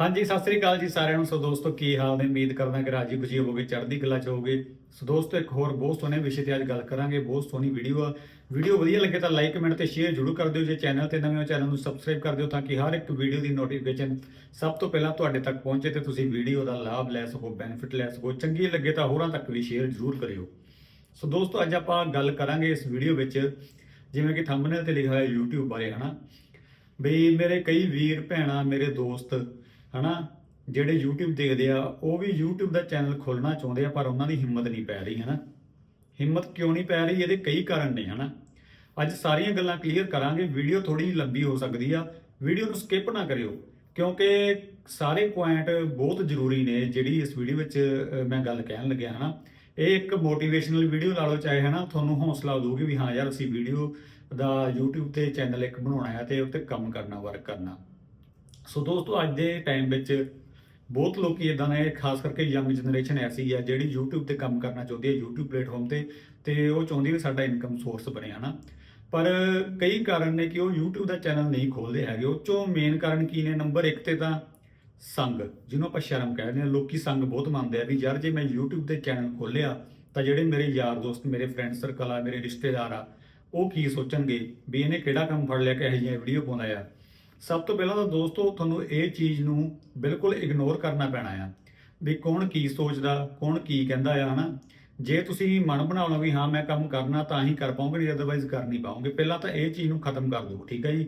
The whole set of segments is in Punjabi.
ਹਾਂਜੀ, ਸਤਿ ਸ੍ਰੀ ਅਕਾਲ ਜੀ ਸਾਰਿਆਂ ਨੂੰ। ਸੋ ਦੋਸਤੋ, ਕੀ ਹਾਲ ਨੇ? ਉਮੀਦ ਕਰਦਾ ਕਿ ਰਾਜੀ ਖੁਸ਼ੀ ਹੋਵੋਗੇ, ਚੜ੍ਹਦੀ ਕਲਾ ਚ ਹੋਵੋਗੇ। ਸੋ ਦੋਸਤੋ, ਇੱਕ ਹੋਰ ਬਹੁਤ ਸੋਹਣੇ ਵਿਸ਼ੇ ਤੇ ਅੱਜ ਗੱਲ ਕਰਾਂਗੇ। ਬਹੁਤ ਸੋਹਣੀ ਵੀਡੀਓ ਆ। ਵੀਡੀਓ ਵਧੀਆ ਲੱਗੇ ਤਾਂ ਲਾਈਕ ਕਮੈਂਟ ਤੇ ਸ਼ੇਅਰ ਜ਼ਰੂਰ ਕਰ ਦਿਓ। ਜੇ ਚੈਨਲ ਤੇ ਨਵੇਂ ਹੋ ਚੈਨਲ ਨੂੰ ਸਬਸਕ੍ਰਾਈਬ ਕਰ ਦਿਓ ਤਾਂ ਕਿ ਹਰ ਇੱਕ ਵੀਡੀਓ ਦੀ ਨੋਟੀਫਿਕੇਸ਼ਨ ਸਭ ਤੋਂ ਪਹਿਲਾਂ ਤੁਹਾਡੇ ਤੱਕ ਪਹੁੰਚੇ ਤੇ ਤੁਸੀਂ ਵੀਡੀਓ ਦਾ ਲਾਭ ਲੈ ਸਕੋ ਬੈਨੀਫਿਟ ਲੈ ਸਕੋ। ਚੰਗੀ ਲੱਗੇ ਤਾਂ ਹੋਰਾਂ ਤੱਕ ਵੀ ਸ਼ੇਅਰ ਜ਼ਰੂਰ ਕਰਿਓ। ਸੋ ਦੋਸਤੋ, ਅੱਜ ਆਪਾਂ ਗੱਲ ਕਰਾਂਗੇ ਇਸ ਵੀਡੀਓ ਵਿੱਚ, ਜਿਵੇਂ ਕਿ ਥੰਬਨੇਲ ਤੇ ਲਿਖਿਆ ਹੋਇਆ YouTube ਬਾਰੇ, ਹਨਾ? ਬਈ ਮੇਰੇ ਕਈ ਵੀਰ ਭੈਣਾਂ, ਮੇਰੇ ਦੋਸਤ ਹਨਾ? ਜਿਹੜੇ YouTube ਦੇਖਦੇ ਆ, ਉਹ ਵੀ YouTube ਦਾ ਚੈਨਲ ਖੋਲਣਾ ਚਾਹੁੰਦੇ ਆ, ਪਰ ਉਹਨਾਂ ਦੀ ਹਿੰਮਤ ਨਹੀਂ ਪੈ ਰਹੀ, ਹਨਾ? ਹਿੰਮਤ ਕਿਉਂ ਨਹੀਂ ਪੈ ਰਹੀ? ਇਹਦੇ ਕਈ ਕਾਰਨ ਨੇ, ਹਨਾ? ਅੱਜ ਸਾਰੀਆਂ ਗੱਲਾਂ ਕਲੀਅਰ ਕਰਾਂਗੇ। ਵੀਡੀਓ ਥੋੜੀ ਲੰਬੀ ਹੋ ਸਕਦੀ ਆ। ਵੀਡੀਓ ਨੂੰ ਸਕਿਪ ਨਾ ਕਰਿਓ, ਕਿਉਂਕਿ ਸਾਰੇ ਪੁਆਇੰਟ ਬਹੁਤ ਜ਼ਰੂਰੀ ਨੇ, ਜਿਹੜੀ ਇਸ ਵੀਡੀਓ ਵਿੱਚ ਮੈਂ ਗੱਲ ਕਹਿਣ ਲੱਗਿਆ, ਹਨਾ? ਇਹ ਇੱਕ ਮੋਟੀਵੇਸ਼ਨਲ ਵੀਡੀਓ ਲਾ ਲਓ, ਚਾਹੇ, ਹਨਾ? ਤੁਹਾਨੂੰ ਹੌਸਲਾ ਦਊਗੀ ਵੀ, ਹਾਂ ਯਾਰ, ਅਸੀਂ ਵੀਡੀਓ ਦਾ YouTube ਤੇ ਚੈਨਲ ਇੱਕ ਬਣਾਉਣਾ ਹੈ ਤੇ ਉੱਤੇ ਕੰਮ ਕਰਨਾ ਵਰਕ ਕਰਨਾ। ਸੋ ਦੋਸਤੋ, ਅੱਜ ਦੇ ਟਾਈਮ ਵਿੱਚ ਬਹੁਤ ਲੋਕੀ ਇਦਾਂ ਨੇ, ਖਾਸ ਕਰਕੇ ਯੰਗ ਜਨਰੇਸ਼ਨ ਐਸੀ ਹੈ ਜਿਹੜੀ YouTube ਤੇ ਕੰਮ ਕਰਨਾ ਚਾਹੁੰਦੀ ਹੈ YouTube ਪਲੇਟਫਾਰਮ ਤੇ ਤੇ ਉਹ ਚਾਹੁੰਦੀ ਵੀ ਸਾਡਾ ਇਨਕਮ ਸੋਰਸ ਬਣੇ, ਹਨਾ? ਪਰ ਕਈ ਕਾਰਨ ਨੇ ਕਿ ਉਹ YouTube ਦਾ ਚੈਨਲ ਨਹੀਂ ਖੋਲਦੇ ਹੈਗੇ। ਉਹ ਚੋਂ ਮੇਨ ਕਾਰਨ ਕੀ ਨੇ? ਨੰਬਰ 1 ਤੇ ਤਾਂ ਸੰਗ, ਜਿਹਨੂੰ ਆਪਾਂ ਸ਼ਰਮ ਕਹਿੰਦੇ ਆ ਲੋਕੀ ਸੰਗ ਬਹੁਤ ਮੰਨਦੇ ਆ ਵੀ ਯਾਰ, ਜੇ ਮੈਂ YouTube ਤੇ ਚੈਨਲ ਖੋਲਿਆ ਤਾਂ ਜਿਹੜੇ ਮੇਰੇ ਯਾਰ ਦੋਸਤ, ਮੇਰੇ ਫਰੈਂਡ ਸਰਕਲ ਆ, ਮੇਰੇ ਰਿਸ਼ਤੇਦਾਰ ਆ, ਉਹ ਕੀ ਸੋਚਣਗੇ? ਵੀ ਇਹਨੇ ਕਿਹੜਾ ਕੰਮ ਫੜ ਲਿਆ ਕਿ ਇਹੋ ਜਿਹੀਆਂ ਵੀਡੀਓ ਪਾਉਂਦਾ ਆ? ਸਭ ਤੋਂ ਪਹਿਲਾਂ ਤਾਂ ਦੋਸਤੋ, ਤੁਹਾਨੂੰ ਇਹ ਚੀਜ਼ ਨੂੰ ਬਿਲਕੁਲ ਇਗਨੋਰ ਕਰਨਾ ਪੈਣਾ ਆ ਵੀ ਕੌਣ ਕੀ ਸੋਚਦਾ, ਕੌਣ ਕੀ ਕਹਿੰਦਾ ਆ, ਹਨਾ? ਜੇ ਤੁਸੀਂ ਮਨ ਬਣਾ ਲਓ ਵੀ ਹਾਂ, ਮੈਂ ਕੰਮ ਕਰਨਾ ਤਾਂ ਹੀ ਕਰ ਪਾਉਂਗੇ, ਨਹੀਂ ਅਦਰਵਾਈਜ਼ ਕਰ ਨਹੀਂ ਪਾਉਂਗੇ। ਪਹਿਲਾਂ ਤਾਂ ਇਹ ਚੀਜ਼ ਨੂੰ ਖਤਮ ਕਰ ਦਿਓ, ਠੀਕ ਹੈ ਜੀ?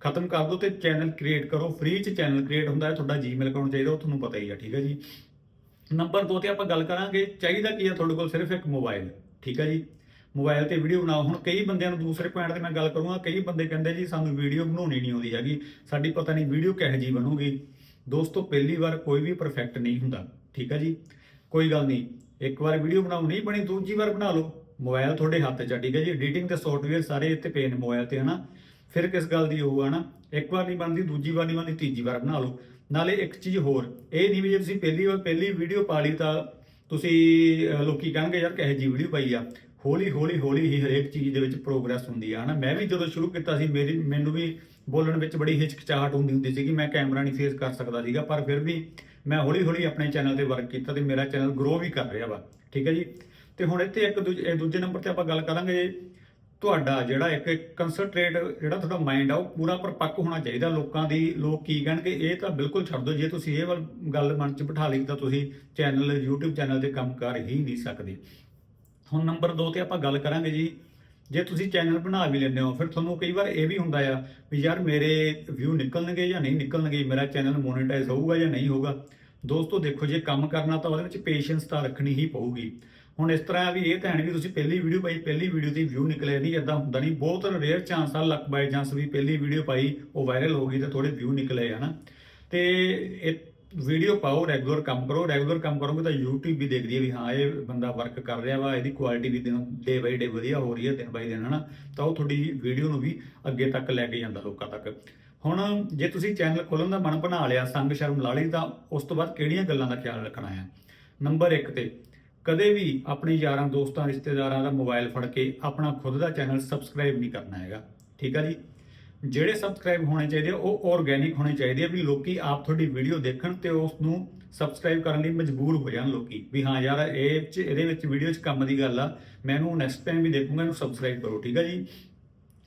ਖਤਮ ਕਰ ਦਿਓ ਤੇ ਚੈਨਲ ਕ੍ਰੀਏਟ ਕਰੋ। ਫ੍ਰੀ ਚ ਚੈਨਲ ਕ੍ਰੀਏਟ ਹੁੰਦਾ ਹੈ, ਤੁਹਾਡਾ ਜੀਮੇਲ ਅਕਾਊਂਟ ਚਾਹੀਦਾ, ਉਹ ਤੁਹਾਨੂੰ ਪਤਾ ਹੀ ਆ, ਠੀਕ ਹੈ ਜੀ? ਨੰਬਰ 2 ਤੇ ਆਪਾਂ ਗੱਲ ਕਰਾਂਗੇ, ਚਾਹੀਦਾ ਕੀ ਆ ਤੁਹਾਡੇ ਕੋਲ ਸਿਰਫ ਇੱਕ ਮੋਬਾਈਲ ਠੀਕ ਹੈ ਜੀ? ਮੋਬਾਈਲ ਤੇ ਵੀਡੀਓ ਬਣਾਓ। ਹੁਣ ਕਈ ਬੰਦਿਆਂ ਨੂੰ ਦੂਸਰੇ ਪੁਆਇੰਟ ਤੇ ਮੈਂ ਗੱਲ ਕਰੂੰਗਾ ਕਈ ਬੰਦੇ ਕਹਿੰਦੇ ਜੀ ਸਾਨੂੰ ਵੀਡੀਓ ਬਣਾਉਣੀ ਨਹੀਂ ਆਉਂਦੀ ਹੈਗੀ। ਸਾਡੀ ਪਤਾ ਨਹੀਂ ਵੀਡੀਓ ਕਿਹੋ ਜੀ ਬਣੂਗੀ। ਦੋਸਤੋ ਪਹਿਲੀ ਵਾਰ ਕੋਈ ਵੀ ਪਰਫੈਕਟ ਨਹੀਂ ਹੁੰਦਾ। ਠੀਕ ਹੈ ਜੀ? ਕੋਈ ਗੱਲ ਨਹੀਂ। ਇੱਕ ਵਾਰ ਵੀਡੀਓ ਬਣਾਉ ਨਹੀਂ ਬਣੀ ਦੂਜੀ ਵਾਰ ਬਣਾ ਲਓ। ਮੋਬਾਈਲ ਤੁਹਾਡੇ ਹੱਥ 'ਚ ਆ ਠੀਕ ਹੈ ਜੀ। ਐਡੀਟਿੰਗ ਤੇ ਸੌਫਟਵੇਅਰ ਸਾਰੇ ਇੱਥੇ ਪਏ ਨੇ ਮੋਬਾਈਲ ਤੇ ਹਨਾ? ਫਿਰ ਕਿਸ ਗੱਲ ਦੀ ਹੋਊਗਾ ਨਾ ਇੱਕ ਵਾਰ ਨਹੀਂ ਬਣਦੀ ਦੂਜੀ ਵਾਰ ਨਹੀਂ ਬਣਦੀ ਤੀਜੀ ਵਾਰ ਬਣਾ ਲਓ। ਨਾਲੇ ਇੱਕ ਚੀਜ਼ ਹੋਰ ਇਹ ਨਹੀਂ ਵੀ ਜੇ ਤੁਸੀਂ ਪਹਿਲੀ ਵਾਰ ਪਹਿਲੀ ਵੀਡੀਓ ਪਾ ਲਈ ਤਾਂ ਤੁਸੀਂ ਅਹ, ਲੋਕੀ ਕਹਿਣਗੇ ਯਾਰ ਕਿਹੋ ਜੀ ਵੀਡੀਓ ਪਾਈ ਆ? ਹੌਲੀ ਹੌਲੀ ਹੌਲੀ ਹੀ ਹਰੇਕ ਚੀਜ਼ ਦੇ ਵਿੱਚ ਪ੍ਰੋਗਰੈਸ ਹੁੰਦੀ ਆ, ਹਨਾ? ਮੈਂ ਵੀ ਜਦੋਂ ਸ਼ੁਰੂ ਕੀਤਾ ਸੀ, ਮੇਰੀ, ਮੈਨੂੰ ਵੀ ਬੋਲਣ ਵਿੱਚ ਬੜੀ ਹਿਚਕਚਾਹਟ ਹੁੰਦੀ ਹੁੰਦੀ ਸੀ ਕਿ ਮੈਂ ਕੈਮਰਾ ਨਹੀਂ ਫੇਸ ਕਰ ਸਕਦਾ ਸੀਗਾ, ਪਰ ਫਿਰ ਵੀ ਮੈਂ ਹੌਲੀ ਹੌਲੀ ਆਪਣੇ ਚੈਨਲ ਤੇ ਵਰਕ ਕੀਤਾ ਤੇ ਮੇਰਾ ਚੈਨਲ ਗਰੋ ਵੀ ਕਰ ਰਿਹਾ ਵਾ, ਠੀਕ ਹੈ ਜੀ? ਤੇ ਹੁਣ ਇੱਥੇ ਇੱਕ ਦੂਜੇ ਦੂਜੇ ਨੰਬਰ ਤੇ ਆਪਾਂ ਗੱਲ ਕਰਾਂਗੇ, ਤੁਹਾਡਾ ਜਿਹੜਾ ਇੱਕ ਕਨਸੈਂਟਰੇਟ ਜਿਹੜਾ ਤੁਹਾਡਾ ਮਾਈਂਡ ਆ, ਉਹ ਪੂਰਾ ਪਰਪੱਕ ਹੋਣਾ ਚਾਹੀਦਾ ਲੋਕਾਂ ਦੀ, ਲੋਕ ਕੀ ਕਹਿਣਗੇ, ਇਹ ਤਾਂ ਬਿਲਕੁਲ ਛੱਡ ਦਿਓ, ਜੇ ਤੁਸੀਂ ਇਹ ਵੱਲ ਗੱਲ ਮਨ 'ਚ ਬਿਠਾ ਲਈ ਤਾਂ ਤੁਸੀਂ ਚੈਨਲ YouTube ਚੈਨਲ ਤੇ ਕੰਮ ਕਰ ਹੀ ਨਹੀਂ ਸਕਦੇ। ਹੁਣ ਨੰਬਰ 2 ਤੇ ਆਪਾਂ ਗੱਲ ਕਰਾਂਗੇ ਜੀ। ਜੇ ਤੁਸੀਂ ਚੈਨਲ ਬਣਾ ਵੀ ਲੈਂਦੇ ਹੋ, ਫਿਰ ਤੁਹਾਨੂੰ ਕਈ ਵਾਰ ਇਹ ਵੀ ਹੁੰਦਾ ਆ ਵੀ ਯਾਰ ਮੇਰੇ ਵਿਊ ਨਿਕਲਣਗੇ ਜਾਂ ਨਹੀਂ ਨਿਕਲਣਗੇ, ਮੇਰਾ ਚੈਨਲ ਮੋਨੇਟਾਈਜ਼ ਹੋਊਗਾ ਜਾਂ ਨਹੀਂ ਹੋਊਗਾ। ਦੋਸਤੋ, ਦੇਖੋ, ਜੇ ਕੰਮ ਕਰਨਾ ਤਾਂ ਉਹਦੇ ਵਿੱਚ ਪੇਸ਼ੈਂਸ ਤਾਂ ਰੱਖਣੀ ਹੀ ਪਊਗੀ। ਹੁਣ ਇਸ ਤਰ੍ਹਾਂ ਵੀ ਇਹ ਤਾਂ ਵੀ ਤੁਸੀਂ ਪਹਿਲੀ ਵੀਡੀਓ ਪਾਈ, ਪਹਿਲੀ ਵੀਡੀਓ ਦੀ ਵਿਊ ਨਿਕਲੇ ਨਹੀਂ ਇਦਾਂ ਹੁੰਦਾ ਨਹੀਂ। ਬਹੁਤ ਰੇਅਰ ਚਾਂਸ ਆ ਲੱਕ ਬਾਈ ਚਾਂਸ ਵੀ ਪਹਿਲੀ ਵੀਡੀਓ ਪਾਈ, ਉਹ ਵਾਇਰਲ ਹੋ ਗਈ ਤੇ ਥੋੜੇ ਵਿਊ ਨਿਕਲੇ ਹਨਾ ਤੇ ਇਹ ਵੀਡੀਓ ਪਾਓ ਰੈਗੂਲਰ ਕੰਮ ਕਰੋ ਰੈਗੂਲਰ ਕੰਮ ਕਰੋਗੇ ਤਾਂ YouTube ਵੀ ਦੇਖਦੀ ਹੈ ਵੀ ਹਾਂ, ਇਹ ਬੰਦਾ ਵਰਕ ਕਰ ਰਿਹਾ ਵਾ, ਇਹਦੀ ਕੁਆਲਿਟੀ ਵੀ ਦਿਨ ਡੇ ਬਾਈ ਡੇ ਵਧੀਆ ਹੋ ਰਹੀ ਹੈ, ਦਿਨ ਬਾਈ ਦਿਨ, ਹਨਾ? ਤਾਂ ਉਹ ਤੁਹਾਡੀ ਵੀਡੀਓ ਨੂੰ ਵੀ ਅੱਗੇ ਤੱਕ ਲੈ ਕੇ ਜਾਂਦਾ ਲੋਕਾਂ ਤੱਕ। ਹੁਣ ਜੇ ਤੁਸੀਂ ਚੈਨਲ ਖੋਲਣ ਦਾ ਮਨ ਬਣਾ ਲਿਆ, ਸੰਗ ਸ਼ਰਮ ਲਾ ਲਈ, ਤਾਂ ਉਸ ਤੋਂ ਬਾਅਦ ਕਿਹੜੀਆਂ ਗੱਲਾਂ ਦਾ ਖਿਆਲ ਰੱਖਣਾ ਹੈ? ਨੰਬਰ 1 ਤੇ, ਕਦੇ ਵੀ ਆਪਣੇ ਯਾਰਾਂ, ਦੋਸਤਾਂ, ਰਿਸ਼ਤੇਦਾਰਾਂ ਦਾ ਮੋਬਾਈਲ ਫੜ ਕੇ ਆਪਣਾ ਖੁਦ ਦਾ ਚੈਨਲ ਸਬਸਕ੍ਰਾਈਬ ਨਹੀਂ ਕਰਨਾ ਹੈਗਾ। ਠੀਕ ਆ ਜੀ? ਜਿਹੜੇ ਸਬਸਕ੍ਰਾਈਬ ਹੋਣੇ ਚਾਹੀਦੇ ਆ, ਉਹ ਆਰਗੇਨਿਕ ਹੋਣੇ ਚਾਹੀਦੇ ਆ ਵੀ ਲੋਕੀ ਆਪ ਤੁਹਾਡੀ ਵੀਡੀਓ ਦੇਖਣ ਤੇ ਉਸ ਨੂੰ ਸਬਸਕ੍ਰਾਈਬ ਕਰਨ ਲਈ ਮਜਬੂਰ ਹੋ ਜਾਣ ਲੋਕੀ। ਵੀ ਹਾਂ ਯਾਰ ਇਹ ਚ ਇਹਦੇ ਵਿੱਚ ਵੀਡੀਓ 'ਚ ਕੰਮ ਦੀ ਗੱਲ ਆ ਮੈਂ ਇਹਨੂੰ ਨੈਕਸਟ ਟਾਈਮ ਵੀ ਦੇਖੂੰਗਾ ਇਹਨੂੰ ਸਬਸਕ੍ਰਾਈਬ ਕਰੋ ਠੀਕ ਆ ਜੀ?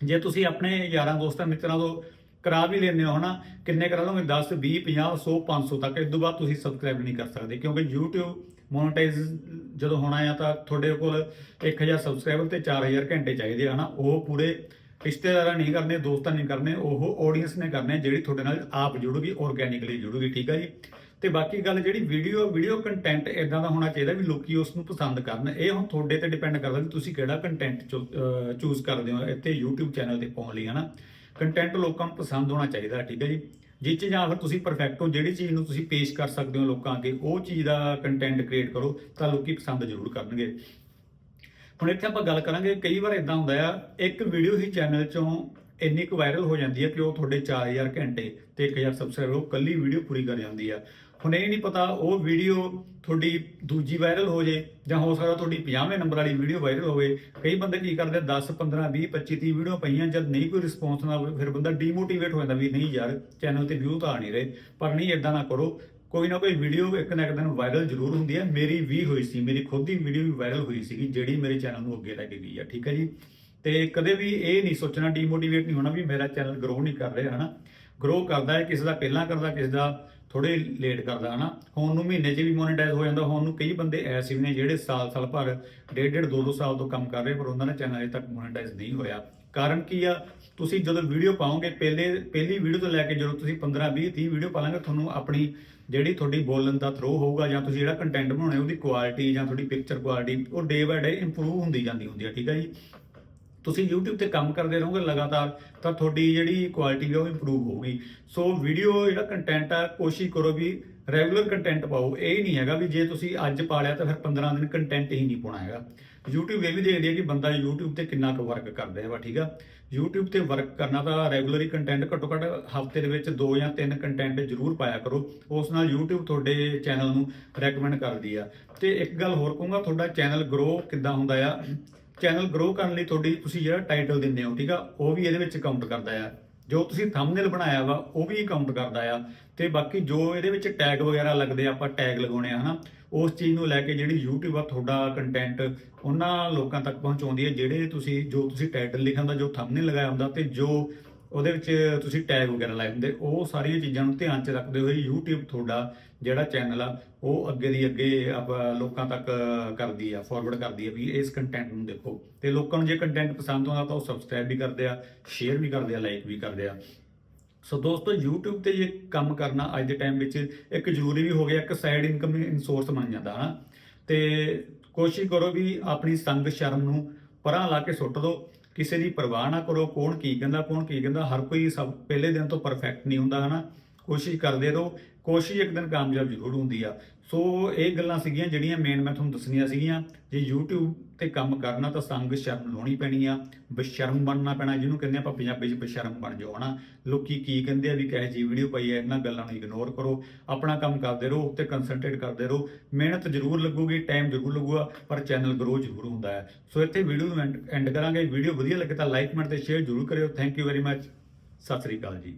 ਜੇ ਤੁਸੀਂ ਆਪਣੇ ਯਾਰਾਂ ਦੋਸਤਾਂ ਮਿੱਤਰਾਂ ਤੋਂ ਕਰਾ ਵੀ ਲੈਂਦੇ ਹੋ ਹਨਾ ਕਿੰਨੇ ਕਰਾ ਲਓਗੇ? 10 20 50 100 500 ਤੱਕ। ਇਸ ਤੋਂ ਬਾਅਦ ਤੁਸੀਂ ਸਬਸਕ੍ਰਾਈਬ ਨਹੀਂ ਕਰ ਸਕਦੇ ਕਿਉਂਕਿ YouTube ਮੋਨੇਟਾਈਜ਼ ਜਦੋਂ ਹੋਣਾ ਆ ਤਾਂ ਤੁਹਾਡੇ ਕੋਲ 1000 ਸਬਸਕ੍ਰਾਈਬਰ ਤੇ 4000 ਘੰਟੇ ਚਾਹੀਦੇ ਆ ਹਨਾ ਉਹ ਪੂਰੇ ਰਿਸ਼ਤੇਦਾਰਾਂ ਨਹੀਂ ਕਰਨੇ, ਦੋਸਤਾਂ ਨਹੀਂ ਕਰਨੇ, ਉਹ ਆਡੀਅנס ਨੇ ਕਰਨੇ ਜਿਹੜੀ ਤੁਹਾਡੇ ਨਾਲ ਆਪ ਜੁੜੂਗੀ ਆਰਗੇਨਿਕਲੀ ਜੁੜੂਗੀ, ਠੀਕ ਆ ਜੀ? ਤੇ ਬਾਕੀ ਗੱਲ ਜਿਹੜੀ ਵੀਡੀਓ ਵੀਡੀਓ ਕੰਟੈਂਟ ਇਦਾਂ ਦਾ ਹੋਣਾ ਚਾਹੀਦਾ ਵੀ ਲੋਕੀ ਉਸ ਨੂੰ ਪਸੰਦ ਕਰਨ। ਇਹ ਹੁਣ ਤੁਹਾਡੇ ਤੇ ਡਿਪੈਂਡ ਕਰਦਾ ਵੀ ਤੁਸੀਂ ਕਿਹੜਾ ਕੰਟੈਂਟ ਚੂਜ਼ ਕਰਦੇ ਹੋ ਇੱਥੇ YouTube ਚੈਨਲ ਤੇ ਪਾਉਣ ਲਈ, ਹਨਾ? ਕੰਟੈਂਟ ਲੋਕਾਂ ਨੂੰ ਪਸੰਦ ਹੋਣਾ ਚਾਹੀਦਾ, ਠੀਕ ਹੈ ਜੀ? ਜਿਹ 'ਚ ਜਾਂ ਫਿਰ ਤੁਸੀਂ ਪਰਫੈਕਟ ਹੋ, ਜਿਹੜੀ ਚੀਜ਼ ਨੂੰ ਤੁਸੀਂ ਪੇਸ਼ ਕਰ ਸਕਦੇ ਹੋ ਲੋਕਾਂ ਅੱਗੇ, ਉਹ ਚੀਜ਼ ਦਾ ਕੰਟੈਂਟ ਕ੍ਰੀਏਟ ਕਰੋ ਤਾਂ ਲੋਕੀ ਪਸੰਦ ਜ਼ਰੂਰ ਕਰਨਗੇ। ਹੁਣ ਇੱਥੇ ਆਪਾਂ ਗੱਲ ਕਰਾਂਗੇ, ਕਈ ਵਾਰ ਇਦਾਂ ਹੁੰਦਾ ਆ, ਇੱਕ ਵੀਡੀਓ ਹੀ ਚੈਨਲ ਚੋਂ ਇੰਨੀ ਕੁ ਵਾਇਰਲ ਹੋ ਜਾਂਦੀ ਹੈ ਕਿ ਉਹ ਤੁਹਾਡੇ 4000 ਘੰਟੇ ਤੇ 1000 ਸਬਸਕ੍ਰਾਈਬਰ ਉਹ ਕੱਲੀ ਵੀਡੀਓ ਪੂਰੀ ਕਰ ਜਾਂਦੀ ਆ। ਹੁਣ ਇਹ ਨਹੀਂ ਪਤਾ, ਉਹ ਵੀਡੀਓ ਤੁਹਾਡੀ ਦੂਜੀ ਵਾਇਰਲ ਹੋ ਜੇ, ਜਾਂ ਹੋ ਸਕਦਾ ਤੁਹਾਡੀ 50ਵੇਂ ਨੰਬਰ ਵਾਲੀ ਵੀਡੀਓ ਵਾਇਰਲ ਹੋਵੇ। ਕਈ ਬੰਦੇ ਕੀ ਕਰਦੇ 10 15 20 25 30 ਵੀਡੀਓ ਪਈਆਂ, ਜਦ ਨਹੀਂ ਕੋਈ ਰਿਸਪੌਂਸ ਨਾ ਹੋਵੇ ਫਿਰ ਬੰਦਾ ਡੀਮੋਟੀਵੇਟ ਹੋ ਜਾਂਦਾ ਵੀ ਨਹੀਂ ਯਾਰ ਚੈਨਲ ਤੇ ਵਿਊ ਤਾਂ ਆ ਨਹੀਂ ਰਹੇ। ਪਰ ਨਹੀਂ ਇਦਾਂ ਨਾ ਕਰੋ। ਕੋਈ ਨਾ ਕੋਈ ਵੀਡੀਓ ਇੱਕ ਨਾ ਇੱਕ ਦਿਨ ਵਾਇਰਲ ਜ਼ਰੂਰ ਹੁੰਦੀ ਹੈ। ਮੇਰੀ ਵੀ ਹੋਈ ਸੀ, ਮੇਰੀ ਖੁਦ ਦੀ ਵੀਡੀਓ ਵੀ ਵਾਇਰਲ ਹੋਈ ਸੀ ਜਿਹੜੀ ਮੇਰੇ ਚੈਨਲ ਨੂੰ ਅੱਗੇ ਲੈ ਕੇ ਗਈ ਆ, ਠੀਕ ਹੈ ਜੀ? ਤੇ ਕਦੇ ਵੀ ਇਹ ਨਹੀਂ ਸੋਚਣਾ ਡੀਮੋਟੀਵੇਟ ਨਹੀਂ ਹੋਣਾ ਵੀ ਮੇਰਾ ਚੈਨਲ ਗਰੋ ਨਹੀਂ ਕਰ ਰਿਹਾ, ਹਨਾ? ਗਰੋ ਕਰਦਾ ਹੈ, ਕਿਸੇ ਦਾ ਪਹਿਲਾਂ ਕਰਦਾ, ਕਿਸੇ ਦਾ ਥੋੜੇ ਲੇਟ ਕਰਦਾ, ਹਨਾ? ਹੁਣ ਨੂੰ ਮਹੀਨੇ 'ਚ ਵੀ ਮੋਨੇਟਾਈਜ਼ ਹੋ ਜਾਂਦਾ, ਹੁਣ ਨੂੰ ਕਈ ਬੰਦੇ ਐਸੇ ਵੀ ਨੇ ਜਿਹੜੇ ਸਾਲ-ਸਾਲ ਭਰ, ਡੇਢ ਡੇਢ ਦੋ ਦੋ ਸਾਲ ਤੋਂ ਕੰਮ ਕਰ ਰਹੇ, ਪਰ ਉਹਨਾਂ ਦਾ ਚੈਨਲ ਅਜੇ ਤੱਕ ਮੋਨੇਟਾਈਜ਼ ਨਹੀਂ ਹੋਇਆ। ਕਾਰਨ ਕੀ ਆ? ਤੁਸੀਂ ਜਦੋਂ ਵੀਡੀਓ ਪਾਓਗੇ, ਪਹਿਲੇ, ਪਹਿਲੀ ਵੀਡੀਓ ਤੋਂ ਲੈ ਕੇ ਜਦੋਂ ਤੁਸੀਂ 15 20 30 ਵੀਡੀਓ ਪਾਲਾਂਗੇ ਤੁਹਾਨੂੰ ਆਪਣੀ ਜਿਹੜੀ ਤੁਹਾਡੀ ਬੋਲਣ ਦਾ ਥਰੋ ਹੋਊਗਾ ਜਾਂ ਤੁਸੀਂ ਜਿਹੜਾ ਕੰਟੈਂਟ ਬਣਾਉਣੇ ਉਹਦੀ ਕੁਆਲਿਟੀ ਜਾਂ ਤੁਹਾਡੀ ਪਿਕਚਰ ਕੁਆਲਿਟੀ ਉਹ ਡੇ ਬਾਏ ਡੇ ਇੰਪਰੂਵ ਹੁੰਦੀ ਜਾਂਦੀ ਹੁੰਦੀ ਹੈ, ਠੀਕ ਹੈ ਜੀ? ਤੁਸੀਂ YouTube ਤੇ ਕੰਮ ਕਰਦੇ ਰਹੋਗੇ ਲਗਾਤਾਰ, ਤਾਂ ਤੁਹਾਡੀ ਜਿਹੜੀ ਕੁਆਲਿਟੀ ਹੈ, ਉਹ ਇੰਪਰੂਵ ਹੋਊਗੀ। ਸੋ ਵੀਡੀਓ ਜਿਹੜਾ ਕੰਟੈਂਟ ਆ, ਕੋਸ਼ਿਸ਼ ਕਰੋ ਵੀ ਰੈਗੂਲਰ ਕੰਟੈਂਟ ਪਾਓ, ਇਹ ਨਹੀਂ ਹੈਗਾ ਵੀ ਜੇ ਤੁਸੀਂ ਅੱਜ ਪਾ ਲਿਆ ਤਾਂ ਫਿਰ 15 ਦਿਨ ਕੰਟੈਂਟ ਹੀ ਨਹੀਂ ਪਾਉਣਾ ਹੈਗਾ। YouTube ਇਹ ਵੀ ਦੇਖਦੀ ਹੈ ਕਿ ਬੰਦਾ YouTube ਤੇ ਕਿੰਨਾ ਕੁ ਵਰਕ ਕਰਦਾ ਹੈ ਠੀਕ ਆ? YouTube ਤੇ ਵਰਕ ਕਰਨਾ ਤਾਂ ਰੈਗੂਲਰ ਹੀ ਕੰਟੈਂਟ ਘੱਟੋ ਘੱਟ ਹਫ਼ਤੇ ਦੇ ਵਿੱਚ 2 ਜਾਂ 3 ਕੰਟੈਂਟ ਜ਼ਰੂਰ ਪਾਇਆ ਕਰੋ। ਉਸ ਨਾਲ YouTube ਤੁਹਾਡੇ ਚੈਨਲ ਨੂੰ ਰეკਮੈਂਡ ਕਰਦੀ ਆ। ਤੇ ਇੱਕ ਗੱਲ ਹੋਰ ਕਹੂੰਗਾ, ਤੁਹਾਡਾ ਚੈਨਲ ਗਰੋ ਕਿੱਦਾਂ ਹੁੰਦਾ ਆ? ਚੈਨਲ ਗਰੋ ਕਰਨ ਲਈ ਤੁਹਾਡੀ ਤੁਸੀਂ ਜਿਹੜਾ ਟਾਈਟਲ ਦਿੰਦੇ ਹੋ, ਠੀਕ ਆ, ਉਹ ਵੀ ਇਹਦੇ ਵਿੱਚ ਕਾਊਂਟ ਕਰਦਾ ਆ। ਜੋ ਤੁਸੀਂ ਥੰਬਨੇਲ ਬਣਾਇਆ ਵਾ, ਉਹ ਵੀ ਕਾਊਂਟ ਕਰਦਾ ਆ। ਤੇ ਬਾਕੀ ਜੋ ਇਹਦੇ ਵਿੱਚ ਟੈਗ ਵਗੈਰਾ ਲੱਗਦੇ ਆ, ਆਪਾਂ ਟੈਗ ਲਗਾਉਣੇ ਆ, ਹਨਾ। ਉਸ ਚੀਜ਼ ਨੂੰ ਲੈ ਕੇ ਜਿਹੜੀ YouTube ਆ, ਤੁਹਾਡਾ ਕੰਟੈਂਟ ਉਹਨਾਂ ਲੋਕਾਂ ਤੱਕ ਪਹੁੰਚਾਉਂਦੀ ਹੈ ਜਿਹੜੇ ਤੁਸੀਂ, ਜੋ ਤੁਸੀਂ ਟਾਈਟਲ ਲਿਖਣ ਦਾ, ਜੋ ਥੰਬਨੇਲ ਲਗਾਇਆ ਹੁੰਦਾ ਤੇ ਜੋ ਉਹਦੇ ਵਿੱਚ ਤੁਸੀਂ ਟੈਗ ਵਗੈਰਾ ਲਾਏ ਹੁੰਦੇ, ਉਹ ਸਾਰੀਆਂ ਚੀਜ਼ਾਂ ਨੂੰ ਧਿਆਨ 'ਚ ਰੱਖਦੇ ਹੋਏ YouTube ਤੁਹਾਡਾ ਜਿਹੜਾ ਚੈਨਲ ਆ ਉਹ ਅੱਗੇ ਦੀ ਅੱਗੇ ਆਪਾਂ ਲੋਕਾਂ ਤੱਕ ਕਰਦੀ ਆ ਫਾਰਵਰਡ ਕਰਦੀ ਆ ਵੀ ਇਸ ਕੰਟੈਂਟ ਨੂੰ ਦੇਖੋ। ਤੇ ਲੋਕਾਂ ਨੂੰ ਜੇ ਕੰਟੈਂਟ ਪਸੰਦ ਆਉਂਦਾ ਤਾਂ ਉਹ ਸਬਸਕ੍ਰਾਈਬ ਵੀ ਕਰਦੇ ਆ ਸ਼ੇਅਰ ਵੀ ਕਰਦੇ ਆ ਲਾਈਕ ਵੀ ਕਰਦੇ ਆ। ਸੋ ਦੋਸਤੋ, YouTube ਤੇ ਇਹ ਕੰਮ ਕਰਨਾ ਅੱਜ ਦੇ ਟਾਈਮ ਵਿੱਚ ਇੱਕ ਜ਼ਰੂਰੀ ਵੀ ਹੋ ਗਿਆ, ਇੱਕ ਸਾਈਡ ਇਨਕਮ ਸੋਰਸ ਬਣ ਜਾਂਦਾ, ਹਨਾ। ਤੇ ਕੋਸ਼ਿਸ਼ ਕਰੋ ਵੀ ਆਪਣੀ ਸੰਗ ਸ਼ਰਮ ਨੂੰ ਪਰਾਂ ਲਾ ਕੇ ਸੁੱਟ ਦਿਓ। ਕਿਸੇ ਦੀ ਪਰਵਾਹ ਨਾ ਕਰੋ, ਕੌਣ ਕੀ ਕਹਿੰਦਾ, ਕੌਣ ਕੀ ਕਹਿੰਦਾ। ਹਰ ਕੋਈ ਸਭ, ਪਹਿਲੇ ਦਿਨ ਤੋਂ ਪਰਫੈਕਟ ਨਹੀਂ ਹੁੰਦਾ, ਹਨਾ। ਕੋਸ਼ਿਸ਼ ਕਰਦੇ ਰਹੋ ਕੋਸ਼ਿਸ਼ ਇੱਕ ਦਿਨ ਕਾਮਯਾਬ ਜ਼ਰੂਰ ਹੁੰਦੀ ਆ। ਸੋ ਇਹ ਗੱਲਾਂ ਸੀਗੀਆਂ ਜਿਹੜੀਆਂ ਮੇਨ ਮੈਂ ਤੁਹਾਨੂੰ ਦੱਸਣੀਆਂ ਸੀਗੀਆਂ। ਜੇ YouTube ਤੇ ਕੰਮ ਕਰਨਾ ਤਾਂ ਸੰਗ ਸ਼ਰਮ ਲਾਉਣੀ ਪੈਣੀ ਆ। ਬਸ਼ਰਮ ਬਣਨਾ ਪੈਣਾ, ਜਿਹਨੂੰ ਕਹਿੰਦੇ ਆਪਾਂ ਪੰਜਾਬੀ 'ਚ ਬਸ਼ਰਮ ਬਣ ਜਾਓ ਹਨਾ ਲੋਕੀ ਕੀ ਕਹਿੰਦੇ ਆ ਵੀ ਕਹੇ ਜੀ ਵੀਡੀਓ ਪਈ ਹੈ ਇਹਨਾਂ ਗੱਲਾਂ ਨੂੰ ਇਗਨੋਰ ਕਰੋ। ਆਪਣਾ ਕੰਮ ਕਰਦੇ ਰਹੋ, ਉੱਤੇ ਕਨਸੈਂਟਰੇਟ ਕਰਦੇ ਰਹੋ। ਮਿਹਨਤ ਜ਼ਰੂਰ ਲੱਗੂਗੀ ਟਾਈਮ ਜ਼ਰੂਰ ਲੱਗੂਗਾ, ਪਰ ਚੈਨਲ ਗਰੋ ਜ਼ਰੂਰ ਹੁੰਦਾ ਹੈ। ਸੋ ਇੱਥੇ ਵੀਡੀਓ ਨੂੰ ਐਂਡ ਕਰਾਂਗੇ। ਵੀਡੀਓ ਵਧੀਆ ਲੱਗੇ ਤਾਂ ਲਾਈਕ ਕਮੈਂਟ ਤੇ ਸ਼ੇਅਰ ਜ਼ਰੂਰ ਕਰਿਓ। Thank you very much Sat Sri ਅਕਾਲ ਜੀ।